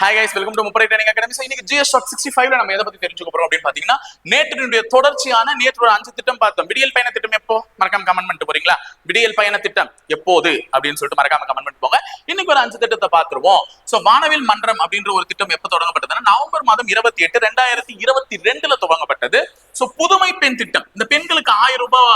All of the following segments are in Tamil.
Hi guys welcome to Muppadai training academy so இன்னைக்கு ஜிஎஸ் டாட் சிக்ஸ்டி ஃபைவ்ல நம்ம எதை பத்தி தெரிஞ்சுக்க போறோம் அப்படின்னு பாத்தீங்கன்னா நேற்றினுடைய தொடர்ச்சியான நேற்று ஒரு அஞ்சு திட்டம் பார்த்தோம். விடியல் பயண திட்டம் எப்போ? மறக்காம கமெண்ட் பண்ணிட்டு போறீங்களா? விடியல் பயண திட்டம் எப்போது? அப்படின்னு சொல்லிட்டு மறக்காம கமெண்ட் பண்ணிட்டு போங்க. இன்னைக்கு ஒரு அஞ்சு திட்டத்தை பார்த்துருவோம். ஸோ வானவில் மன்றம் அப்படின்ற ஒரு திட்டம் எப்போ தொடங்கப்பட்டதுன்னா நவம்பர் மாதம் இருபத்தி எட்டு ரெண்டாயிரத்தி இருபத்தி ரெண்டுல துவங்கப்பட்டது. ஸோ புதுமை பெண் திட்டம். இந்த பெண்களுக்கு ஆயிரம் ரூபாய்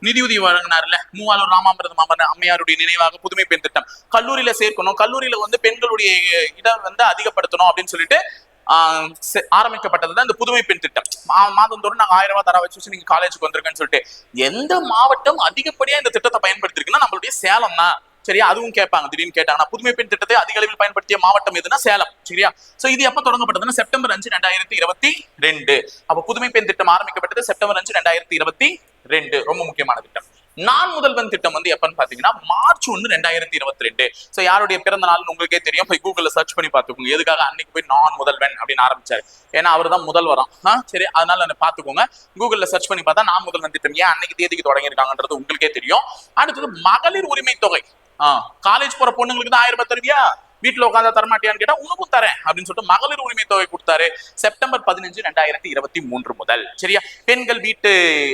நிதியுதவி வழங்கினார்ல? மூவாளூர் ராமாமிரத மாமன் அம்மையாருடைய நினைவாக புதுமை பெண் திட்டம். கல்லூரியில சேர்க்கணும். கல்லூரியில வந்து பெண்களுடைய இடம் வந்து அதிகப்படுத்தணும் அப்படின்னு சொல்லிட்டு ஆஹ் செ- ஆரம்பிக்கப்பட்டதுதான் இந்த புதுமை பெண் திட்டம். மாதந்தோறும் நாங்க ஆயிரம் ரூபாய் தர வச்சு வச்சு நீங்க காலேஜுக்கு வந்திருக்கேன்னு சொல்லிட்டு எந்த மாவட்டம் அதிகப்படியா இந்த திட்டத்தை பயன்படுத்திருக்குன்னா நம்மளுடைய சேலம் தான். சரியா? அதுவும் கேட்பாங்க. திடீர்னு கேட்டாங்கன்னா புதுமை பெண் திட்டத்தை அதிக அளவில் பயன்படுத்திய மாவட்டம் எதுனா சேலம். சரியா? சோ இது எப்ப தொடங்கப்பட்டதுன்னா செப்டம்பர் அஞ்சு ரெண்டாயிரத்தி இருபத்தி ரெண்டு. அப்ப புதுமை பெண் திட்டம் ஆரம்பிக்கப்பட்டது செப்டம்பர் அஞ்சு ரெண்டாயிரத்தி இருபத்தி ரெண்டு ரொம்ப முக்கியமான திட்டம். நான் முதல்வன் திட்டம் வந்து எப்பன்னு பாத்தீங்கன்னா மார்ச் ஒன்னு ரெண்டாயிரத்தி இருபத்தி ரெண்டு சோ யாருடைய பிறந்த நாள்னு உங்களுக்கே தெரியும். போய் கூகுள்ல சர்ச் பண்ணி பாத்துக்கோங்க. எதுக்காக அன்னைக்கு போய் நான் முதல்வன் அப்படின்னு ஆரம்பிச்சாரு. ஏன்னா அவர் தான் முதல்வராம் சரி அதனால நான் பாத்துக்கோங்க. கூகுள்ல சர்ச் பண்ணி பார்த்தா நான் முதல்வன் திட்டம் ஏன் அன்னைக்கு தேதிக்கு தொடங்கியிருக்காங்கன்றது உங்களுக்கே தெரியும். அடுத்தது மகளிர் உரிமை தொகை. காலேஜ் போற பொண்ணுங்களுக்கு தான் ஆயிரம் ரூபாய் தருவியா? வீட்டுல உட்காந்து தரமாட்டியான்னு கேட்டா உனக்கும் தரேன் அப்படின்னு சொல்லிட்டு மகளிர் உரிமை தொகை கொடுத்தாரு செப்டம்பர் பதினஞ்சு ரெண்டாயிரத்தி இருபத்தி மூன்று முதல். சரியா? பெண்கள் வீட்டு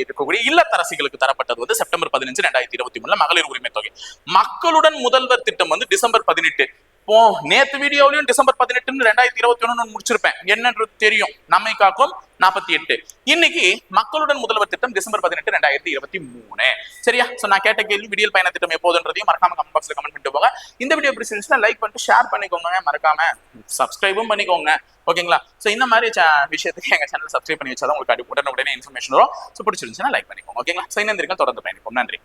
இருக்கக்கூடிய இல்லத்தரசிகளுக்கு தரப்பட்டது வந்து செப்டம்பர் பதினஞ்சு ரெண்டாயிரத்தி இருபத்தி மூணுல மகளிர் உரிமை தொகை. மக்களுடன் முதல்வர் திட்டம் வந்து டிசம்பர் பதினெட்டு. இப்போ நேத்து வீடியோலையும் டிசம்பர் பதினெட்டுன்னு ரெண்டாயிரத்தி இருபத்தி ஒன்னு முடிச்சிருப்பேன். என்னன்றது தெரியும். நம்மை காக்கும் நாற்பத்தி எட்டு. இன்னைக்கு மக்களுடன் முதல்வர் திட்டம் டிசம்பர் பதினெட்டு ரெண்டாயிரத்தி இருபத்தி மூணு. சரியா? சோ நான் கேட்ட கேள்வி விடியல் பயண திட்டம் எப்போதுன்றதையும் மறக்காம கமெண்ட் பாக்ஸ்ல கமெண்ட் பண்ணிட்டு போங்க. இந்த வீடியோ பிடிச்சிருந்துச்சுன்னா லைக் பண்ணிட்டு ஷேர் பண்ணிக்கோங்க. மறக்காம சப்ஸ்கிரைபும் பண்ணிக்கோங்க. ஓகேங்களா? சோ இந்த மாதிரி விஷயத்துக்கு எங்க சேனல் சப்ஸ்கிரைப் பண்ணி வச்சாதான் உங்களுக்கு அடி- உடனே உடனே இன்ஃபர்மேஷன் வரும். சோ பிடிச்சிருந்துச்சுன்னா லைக் பண்ணிக்கோங்க. ஓகேங்களா? சோ இன்னும் தொடர்ந்து பயணிப்போம். நன்றி.